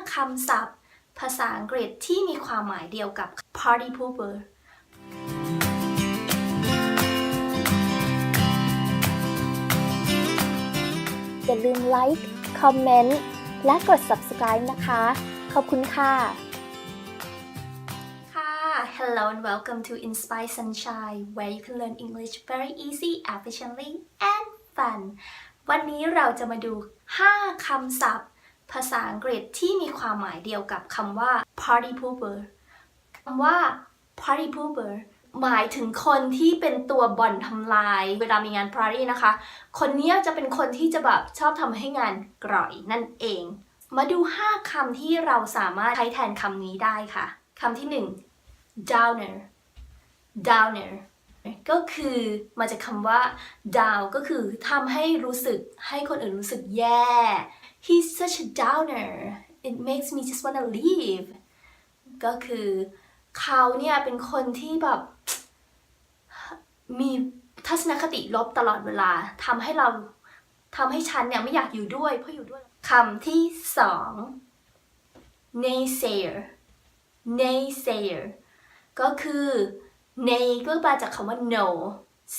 5 คำศัพท์ ภาษาอังกฤษที่มีความหมายเดียวกับ party pooper อย่าลืมไลค์คอมเมนต์และกด subscribe นะคะ ขอบคุณค่ะค่ะ Hello and welcome to Inspire Sunshine where you can learn English very easy efficiently and fun วันนี้เราจะมาดู 5 คำศัพท์ ภาษาอังกฤษที่มีความหมายเดียวกับคำว่า party pooper คำว่า party pooper หมายถึงคนที่เป็นตัวบ่อนทำลาย เวลามีงาน party นะคะ คนนี้จะเป็นคนที่จะแบบชอบทำให้งานกร่อยนั่นเอง มาดู 5คำที่เราสามารถใช้แทนคำนี้ได้ค่ะคำที่ 1 downer downer ก็คือมาจากคำว่า down ก็คือทำให้รู้สึกให้คนอื่นรู้สึกแย่ he's such a downer it makes me just wanna leave ก็คือเขาเนี่ยเป็นคนที่แบบมีทัศนคติลบตลอดเวลาทำให้เราทำให้ฉันเนี่ยไม่อยากอยู่ด้วยเพราะอยู่ด้วยคำที่สอง naysayer naysayer ก็คือ nay ก็มาจากคำว่า no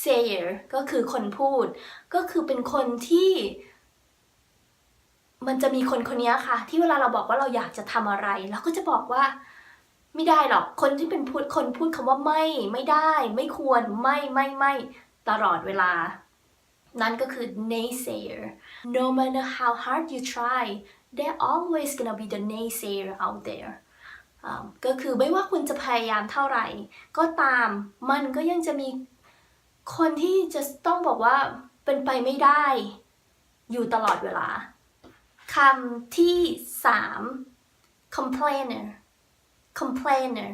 sayer ก็คือคนพูด ก็คือเป็นคนที่ มันจะมีคนคนนี้ค่ะ ที่เวลาเราบอกว่าเราอยากจะทำอะไรเราก็จะบอกว่า ไม่ได้หรอกคนที่เป็นพูดคนพูดคำว่าไม่ ไม่ได้ ไม่ควรไม่ไม่ไม่ตลอดเวลา นั่นก็คือ naysayer no matter how hard you try there always gonna be the naysayer out there ก็คือไม่ว่าคุณจะพยายามเท่าไหร่ ก็ตามมันก็ยังจะมีคนที่จะต้องบอกว่าเป็นไปไม่ได้ อยู่ตลอดเวลา คำที่สาม complainer complainer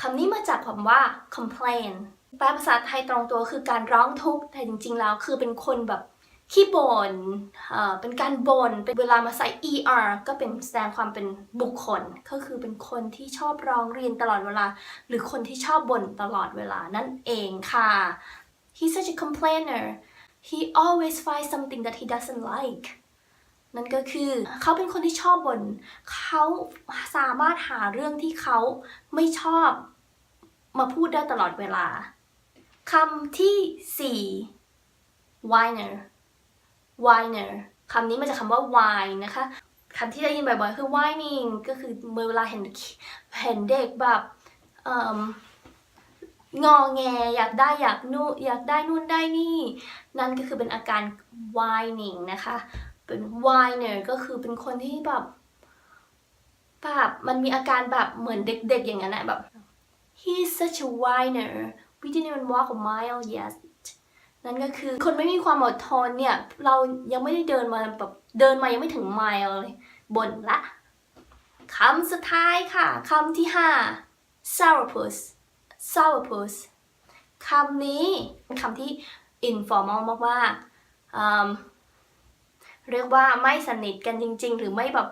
คำนี้มาจากคำว่า complain แปลภาษาไทยตรงตัวคือการร้องทุกข์ แต่จริงๆ แล้วคือเป็นคนแบบขี้บ่นเอ่อเป็นการบ่น เป็นเวลามาใส่ er ก็เป็นแสดงความเป็นบุคคล ก็คือเป็นคนที่ชอบร้องเรียนตลอดเวลา หรือคนที่ชอบบ่นตลอดเวลานั่นเองค่ะ he's such a complainer he always finds something that he doesn't like นั่นก็คือเขาเป็นคนที่ชอบบ่นเขาสามารถหาเรื่องที่เขาไม่ชอบมาพูดได้ตลอดเวลาคำที่สี่ whiner whiner คำนี้มาจากคำว่า whine นะคะคำที่ได้ยินบ่อยๆ คือ whining ก็คือเมื่อเวลาเห็นเห็นเด็กแบบเอิ่มงอแงอยากได้อยากนู่นอยากได้นู่นได้นี่ นั่นก็คือเป็นอาการ whining นะคะ เป็น whiner ก็คือเป็นคนที่แบบแบบมันมีอาการแบบเหมือนเด็กๆอย่างนั้นแหละแบบ he's such a whiner we didn't even walk a mile yet นั่นก็คือคนไม่มีความอดทนเนี่ย เรายังไม่ได้เดินมาแบบเดินมายังไม่ถึงไมล์เลยบ่นละคำสุดท้ายค่ะคำที่ห้า sourpuss sourpuss คำนี้เป็นคำที่ informal มากๆ เรียกว่าไม่สนิทกันจริง ๆ หรือไม่แบบ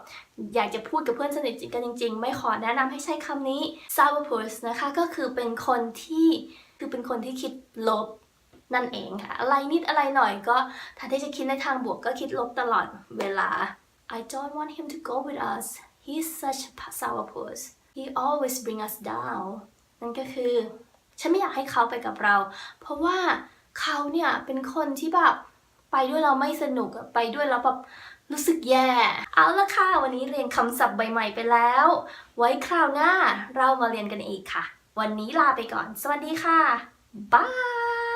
อยากจะพูดกับเพื่อนสนิทกันจริง ๆ ไม่ขอแนะนำให้ใช้คำนี้ sourpuss นะคะก็คือเป็นคนที่คือเป็นคนที่คิดลบนั่นเองค่ะ อะไรนิดอะไรหน่อยก็ถ้าที่จะคิดในทางบวกก็คิดลบตลอดเวลา I don't want him to go with us he's such a sourpuss he always bring us down นั่นก็คือ ฉันไม่อยากให้เขาไปกับเรา เพราะว่าเขาเนี่ยเป็นคนที่แบบ ไปด้วยเราไม่สนุกไปด้วยเราแบบรู้สึกแย่ เอาละค่ะ วันนี้เรียนคำศัพท์ใบใหม่ไปแล้ว ไว้คราวหน้าเรามาเรียนกันอีกค่ะ วันนี้ลาไปก่อน สวัสดีค่ะ บาย